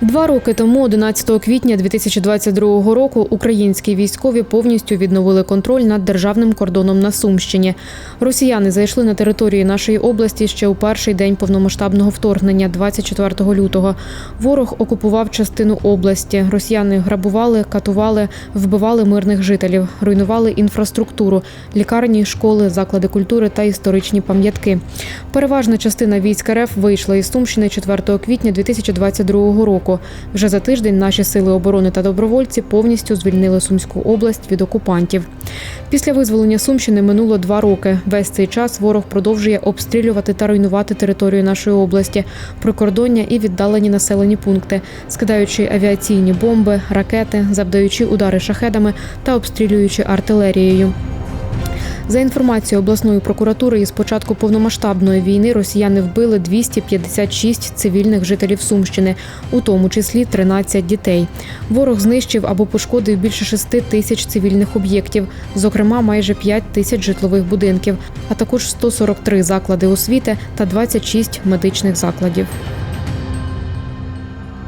Два роки тому, 11 квітня 2022 року, українські військові повністю відновили контроль над державним кордоном на Сумщині. Росіяни зайшли на території нашої області ще у перший день повномасштабного вторгнення, 24 лютого. Ворог окупував частину області. Росіяни грабували, катували, вбивали мирних жителів, руйнували інфраструктуру, лікарні, школи, заклади культури та історичні пам'ятки. Переважна частина військ РФ вийшла із Сумщини 4 квітня 2022 року. Вже за тиждень наші сили оборони та добровольці повністю звільнили Сумську область від окупантів. Після визволення Сумщини минуло два роки. Весь цей час ворог продовжує обстрілювати та руйнувати територію нашої області, прикордоння і віддалені населені пункти, скидаючи авіаційні бомби, ракети, завдаючи удари шахедами та обстрілюючи артилерією. За інформацією обласної прокуратури, із початку повномасштабної війни росіяни вбили 256 цивільних жителів Сумщини, у тому числі 13 дітей. Ворог знищив або пошкодив більше 6 тисяч цивільних об'єктів, зокрема майже 5 тисяч житлових будинків, а також 143 заклади освіти та 26 медичних закладів.